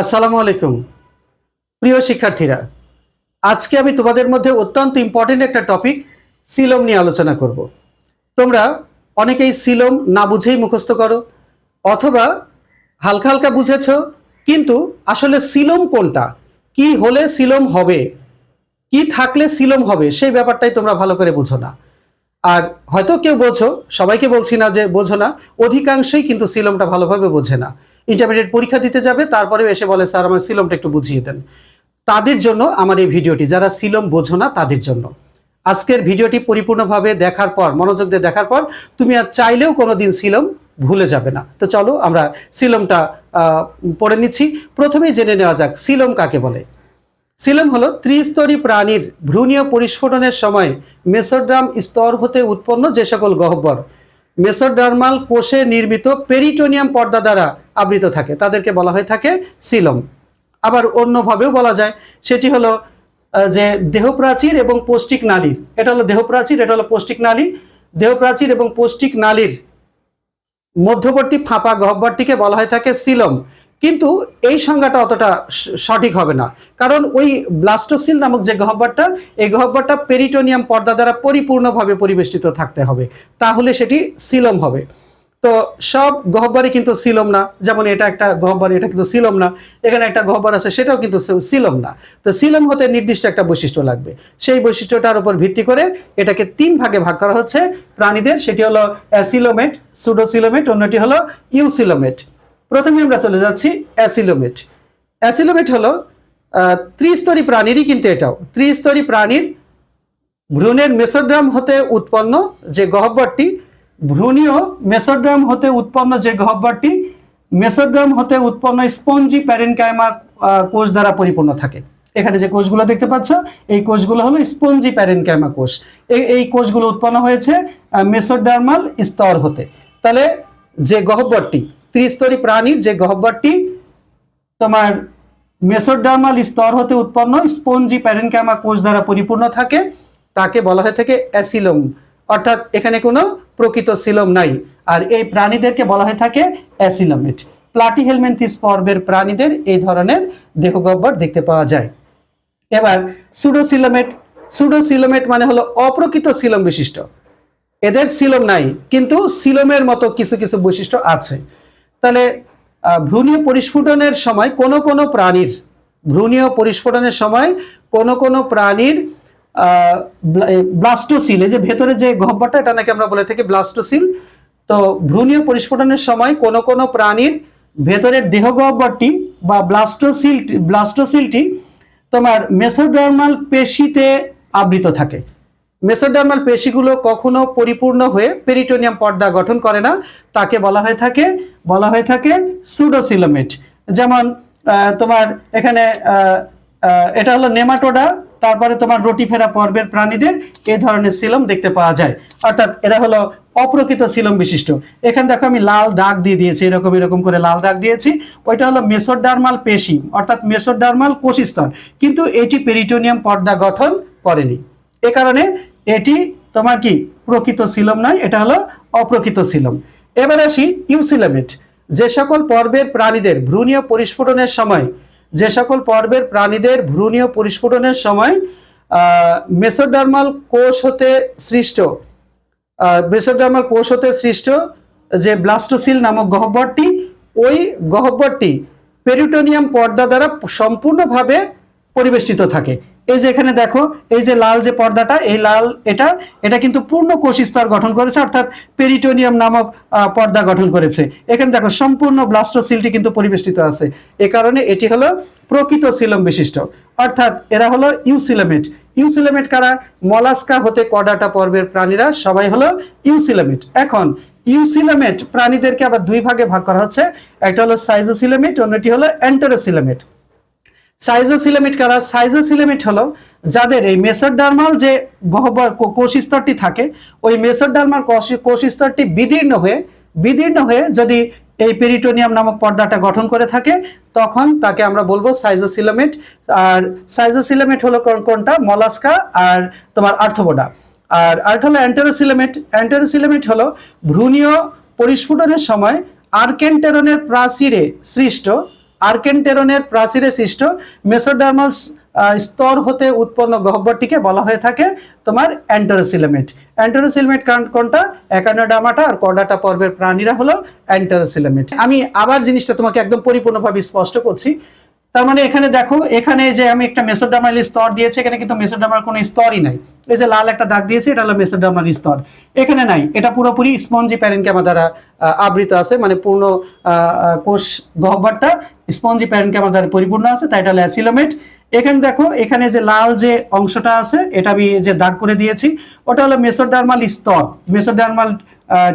আসসালামু আলাইকুম। প্রিয় শিক্ষার্থীরা, আজকে আমি তোমাদের মধ্যে অত্যন্ত ইম্পর্টেন্ট একটা টপিক সিলম নিয়ে আলোচনা করব। তোমরা অনেকেই সিলম না বুঝেই মুখস্থ করো অথবা হালকা হালকা বুঝেছ, কিন্তু আসলে সিলম কোনটা? কি হলে সিলম হবে? কি থাকলে সিলম হবে? সেই ব্যাপারটাই তোমরা ভালো করে বুঝো না। আর হয়তো কেউ বোঝো, সবাইকে বলছি না যে বোঝো না, অধিকাংশই কিন্তু সিলমটা ভালোভাবে বোঝে না। ইন্টারমিডিয়েট পরীক্ষা দিতে যাবে, তারপরেও এসে বলে, স্যার, আমার সিলমটা একটু বুঝিয়ে দেন। তাদের জন্য আমার এই ভিডিওটি, যারা সিলম বোঝো না, তাদের জন্য। আজকের ভিডিওটি পরিপূর্ণভাবে দেখার পর, মনোযোগ দিয়ে দেখার পর, তুমি আর চাইলেও কোনোদিন সিলম ভুলে যাবে না। তো চলো, আমরা সিলমটা পড়ে নিচ্ছি। প্রথমেই জেনে নেওয়া যাক, সিলম কাকে বলে? সিলম হলো ত্রিস্তরী প্রাণীর ভ্রূণীয় পরিস্ফোটনের সময় মেসোড্রাম স্তর হতে উৎপন্ন যে সকল গহ্বর। মেসোডার্মাল কোষে নির্মিত পেরিটোনিয়াম পর্দা দ্বারা আবৃত থাকে। তাদেরকে বলা হয়ে থাকে সিলম আবার অন্যভাবেও বলা যায়, সেটি হলো যে দেহপ্রাচীর এবং পৌষ্টিক নালীর। এটা হলো দেহপ্রাচীর, এটা হলো পৌষ্টিক নালী। দেহপ্রাচীর এবং পৌষ্টিক নালীর মধ্যবর্তী ফাঁপা গহ্বরটিকে বলা হয়ে থাকে সিলম কিন্তু এই সংজ্ঞাটা অতটা সঠিক হবে না। কারণ ওই ব্লাস্টোসিল নামক যে গহ্বরটা, এই গহ্বরটা পেরিটোনিয়াম পর্দা দ্বারা পরিপূর্ণভাবে পরিবেষ্টিত থাকতে হবে। তাহলে সেটি সিলম হবে। তো সব গহ্বরই কিন্তু সিলম না। যেমন এটা একটা গহ্বর, এটা কিন্তু সিলম না। এখানে একটা গহ্বর আছে, সেটাও কিন্তু সিলম না। তো সিলম হতে নির্দিষ্ট একটা বৈশিষ্ট্য লাগবে। সেই বৈশিষ্ট্যটার উপর ভিত্তি করে এটাকে তিন ভাগে ভাগ করা হচ্ছে। প্রাণীদের, সেটি হলো অ্যাসিলোমেট, সুডোসিলোমেট, অন্যটি হলো ইউসিলোমেট। প্রথমে আমরা চলে যাচ্ছি অ্যাসিলোমেট। অ্যাসিলোমেট হলো ত্রিস্তরী প্রাণীরই কিন্তু এটাও। ত্রিস্তরী প্রাণীর ভ্রূণের মেসোড্রাম হতে উৎপন্ন যে গহ্বরটি ভ্রূণীয় মেসোড্রাম হতে উৎপন্ন যে গহ্বরটি, মেসোড্রাম হতে উৎপন্ন স্পঞ্জি প্যারেনকাইমা কোষ দ্বারা পরিপূর্ণ থাকে। এখানে যে কোষগুলো দেখতে পাচ্ছ, এই কোষগুলো হলো স্পঞ্জি প্যারেনকাইমা কোষ। এই কোষগুলো উৎপন্ন হয়েছে মেসোডার্মাল স্তর হতে। তাহলে যে গহ্বরটি, ত্রিস্তরী প্রাণীর যে গহ্বরটি, তোমার মেসোডার্মাল স্তর হতে উৎপন্ন স্পঞ্জি প্যারেনকাইমা কোষ দ্বারা পরিপূর্ণ থাকে, তাকে বলা হয়ে থাকে অ্যাসিলম অর্থাৎ এখানে কোনো প্রকৃত সিলম নাই। আর এই প্রাণীদেরকে বলা হয়ে থাকে অ্যাসিলোমেট। প্লাটিহেলমেন্থিস পর্বের প্রাণীদের এই ধরনের দেহগহ্বর দেখতে পাওয়া যায়। এবার সুডোসিলোমেট। সুডোসিলোমেট মানে হলো অপ্রকৃত সিলম বিশিষ্ট। এদের সিলম নাই, কিন্তু সিলমের মতো কিছু কিছু বৈশিষ্ট্য আছে। তাহলে ভ্রূণীয় পরিস্ফুটনের সময় কোন কোন প্রাণীর, ভ্রূণীয় পরিস্ফুটনের সময় কোন কোন প্রাণীর ব্লাস্টোসিল এই যে ভেতরে যে গহ্বরটা, এটা নাকি আমরা বলে থাকি ব্লাস্টোসিল তো ভ্রূণীয় পরিস্ফোটনের সময় কোন কোন প্রাণীর ভেতরের দেহ গহ্বরটি বা ব্লাস্টোসিল ব্লাস্টোসিলটি তোমার মেসোডার্মাল পেশিতে আবৃত থাকে। মেসোডার্মাল পেশিগুলো কখনো পরিপূর্ণ হয়ে পেরিটোনিয়াম পর্দা গঠন করে না। তাকে বলা হয়ে থাকে, বলা হয়ে থাকে সুডোসিলোমেট যেমন তোমার এখানে এটা হলো নেমাটোডা তারপরে তোমার রুটি ফেরা পর্বের প্রাণীদের এই ধরনের সিলম দেখতে পাওয়া যায়। অর্থাৎ এরা হলো অপ্রকৃত সিলম বিশিষ্ট। এখানে দেখো আমি লাল দাগ দিয়ে দিয়েছি, এরকম এরকম করে লাল দাগ দিয়েছি। ওইটা হলো মেসোডার্মাল পেশি, অর্থাৎ মেসোডার্মাল কোষস্তর কিন্তু এটি পেরিটোনিয়াম পর্দা গঠন করেনি। এ কারণে এটি তোমার কি? প্রকৃত সিলম নয়, এটা হলো অপ্রকৃত সিলম। এবার আসি ইউসিলামেট। যে সকল পর্বের প্রাণীদের ভ্রূণীয় পরিস্ফুটনের সময় যে সকল পর্বের প্রাণীদের ভ্রূণীয় পরিস্ফুটনের সময় মেসোডার্মাল কোষ হতে সৃষ্ট মেসোডার্মাল কোষ হতে সৃষ্ট যে ব্লাস্টোসিল নামক গহ্বরটি, ওই গহ্বরটি পেরিটোনিয়াম পর্দা দ্বারা সম্পূর্ণভাবে পরিবেষ্টিত থাকে। এই যে এখানে দেখো, এই যে লাল যে পর্দাটা, এই লাল এটা এটা কিন্তু পূর্ণ কোষ স্তর গঠন করেছে, অর্থাৎ পেরিটোনিয়াম নামক পর্দা গঠন করেছে। এখানে দেখো, সম্পূর্ণ ব্লাস্টোসিলটি কিন্তু পরিবেষ্টিত আছে। এ কারণে এটি হলো প্রকৃত সিলম বিশিষ্ট। অর্থাৎ এরা হলো ইউসিলামেট ইউসিলামেট কারা? মলাস্কা হতে কডাটা পর্বের প্রাণীরা, সবাই হলো ইউসিলামেট এখন ইউসিলামেট প্রাণীদেরকে আবার দুই ভাগে ভাগ করা হচ্ছে। একটা হলো সাইজোসিলামেট অন্যটি হলো অ্যান্টারোসিলামেট সাইজোসিলামিট কারা? সাইজোসিলামিট হলো যাদের এই মেসোডার্মাল যে গহ্বর কো- কোষ স্তরটি থাকে, ওই মেসোডার্মাল কোষ কোষ স্তরটি বিদীর্ণ হয়ে বিদীর্ণ হয়ে যদি এই পেরিটোনিয়াম নামক পর্দাটা গঠন করে থাকে, তখন তাকে আমরা বলব সাইজোসিলামেট আর সাইজোসিলামেট হলো কোন- কোনটা? মলাস্কা আর তোমার আর্থবোডা আর আরেকটা হলো অ্যান্টারোসিলামেট অ্যান্টারোসিলামেট হলো ভ্রূণীয় পরিস্ফুটনের সময় আর্কেন্টেরনের প্রাচীরে সৃষ্ট আর্কেন্টেরনের প্রাচীরে সৃষ্ট মেসোডার্মাল স্তর হতে উৎপন্ন গহ্বরটিকে বলা হয়ে থাকে তোমার অ্যান্টারোসিলামেট। অ্যান্টারোসিলামেট কোনটা? একানোডামাটা আর কর্ডাটা পর্বের প্রাণীরা হলো অ্যান্টারোসিলামেট। আমি আবার জিনিসটা তোমাকে একদম পরিপূর্ণভাবে স্পষ্ট করছি। তার মানে এখানে দেখো, এখানে যে আমি একটা মেসোডার্মাল স্তর দিয়েছি, এখানে কিন্তু মেসোডার্মাল কোনো স্তরই নাই। এই যে লাল একটা দাগ দিয়েছি, এটা হলো মেসোডার্মাল স্তর। এখানে নাই, এটা পুরোপুরি স্পঞ্জি প্যারেনক্যামা দ্বারা আবৃত আছে মানে পূর্ণ কোষ গহ্বরটা স্পঞ্জি প্যারেনক্যামা দ্বারা পরিপূর্ণ আছে, তাই এটা হলো অ্যাসিলোমেট। এখানে দেখো, এখানে যে লাল যে অংশটা আছে, এটা আমি যে দাগ করে দিয়েছি, ওটা হলো মেসোডার্মাল স্তর। মেসোডার্মাল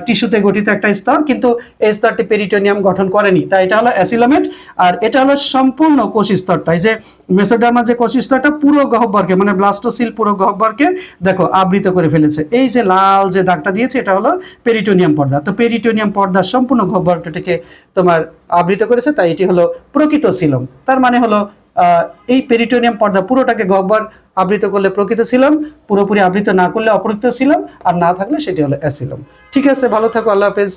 টিস্যুতে গঠিত একটা স্তর, কিন্তু এই স্তরটি পেরিটোনিয়াম গঠন করেনি, তাই এটা হলো অ্যাসিলোমেট। আর এটা হলো সম্পূর্ণ কোষ স্তরটা, এই যে মেসোডার্মাল যে কোষ স্তরটা পুরো গহ্বরকে মানে ব্লাস্টোসিল পুরো গহ্বরকে দেখো, আবৃত করে ফেলেছে। এই যে লাল যে দাগটা দিয়েছে, এটা হলো পেরিটোনিয়াম পর্দা। তো পেরিটোনিয়াম পর্দা সম্পূর্ণ গহ্বরটাকে তোমার আবৃত করেছে, তাই এটি হলো প্রকৃত সিলম। তার মানে হলো এই পেরিটোনিয়াম পর্দা পুরোটাকে গহ্বর আবৃত করলে প্রকৃত ছিলাম পুরোপুরি আবৃত না করলে অপ্রকৃত ছিলাম আর না থাকলে সেটি হলো অ্যাসিলম। ঠিক আছে, ভালো থাকো, আল্লাহ হাফেজ।